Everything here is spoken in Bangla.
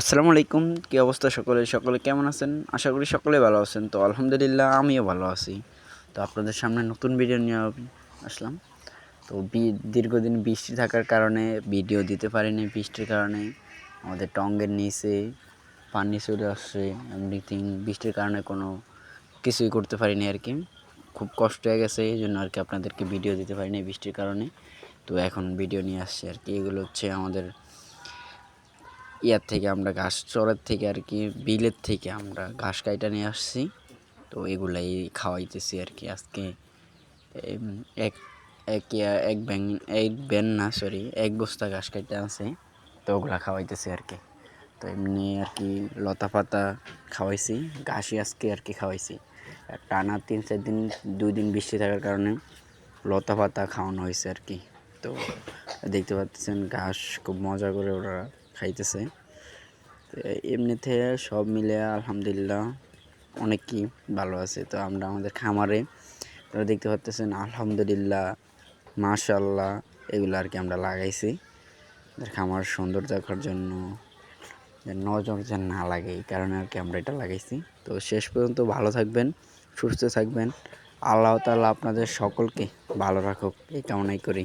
আসসালামু আলাইকুম, কী অবস্থা সকলে? সকলে কেমন আছেন? আশা করি সকলে ভালো আছেন। তো আলহামদুলিল্লাহ, আমিও ভালো আছি। তো আপনাদের সামনে নতুন ভিডিও নিয়ে আসলাম। তো দীর্ঘদিন বৃষ্টি থাকার কারণে ভিডিও দিতে পারিনি বৃষ্টির কারণে। আমাদের টঙ্গের নিচে পানি চলে আসছে এভরিথিং বৃষ্টির কারণে কোনো কিছুই করতে পারিনি আর কি খুব কষ্ট হয়ে গেছে, এই জন্য আর কি আপনাদেরকে ভিডিও দিতে পারিনি বৃষ্টির কারণে। তো এখন ভিডিও নিয়ে আসছে আর কি এগুলো হচ্ছে আমাদের ইয়ার থেকে আমরা ঘাস চড়ার থেকে আর কি, বিলের থেকে আমরা ঘাস কাইটা নিয়ে আসছি। তো এগুলাই খাওয়াইতেছি আর কি আজকে। এক এক এক ব্যাং, এক ব্যান না সরি এক বস্তা ঘাস কাইটা আছে তো ওগুলা খাওয়াইতেছি আর কি। তো এমনি আর কি লতা পাতা খাওয়াইছি, ঘাসই আজকে আর কি খাওয়াইছি। টানা তিন চার দিন, দুই দিন বৃষ্টি থাকার কারণে লতা পাতা খাওয়ানো হয়েছে আর কি। তো দেখতে পাচ্ছেন ঘাস, খুব মজা করে ওরা খাইতেছে। তো এমনিতে সব মিলে আলহামদুলিল্লাহ অনেকই ভালো আছে। তো আমরা আমাদের খামারে আপনারা দেখতে পাচ্ছেন আলহামদুলিল্লাহ মাশাল্লাহ এগুলো আর কি আমরা লাগাইছি। খামার সুন্দর দেখার জন্য নজর যেন না লাগে, এই কারণে আর কি আমরা এটা লাগাইছি। তো শেষ পর্যন্ত ভালো থাকবেন, সুস্থ থাকবেন। আল্লাহ তাআলা আপনাদের সকলকে ভালো রাখুক, এই কামনাই করি।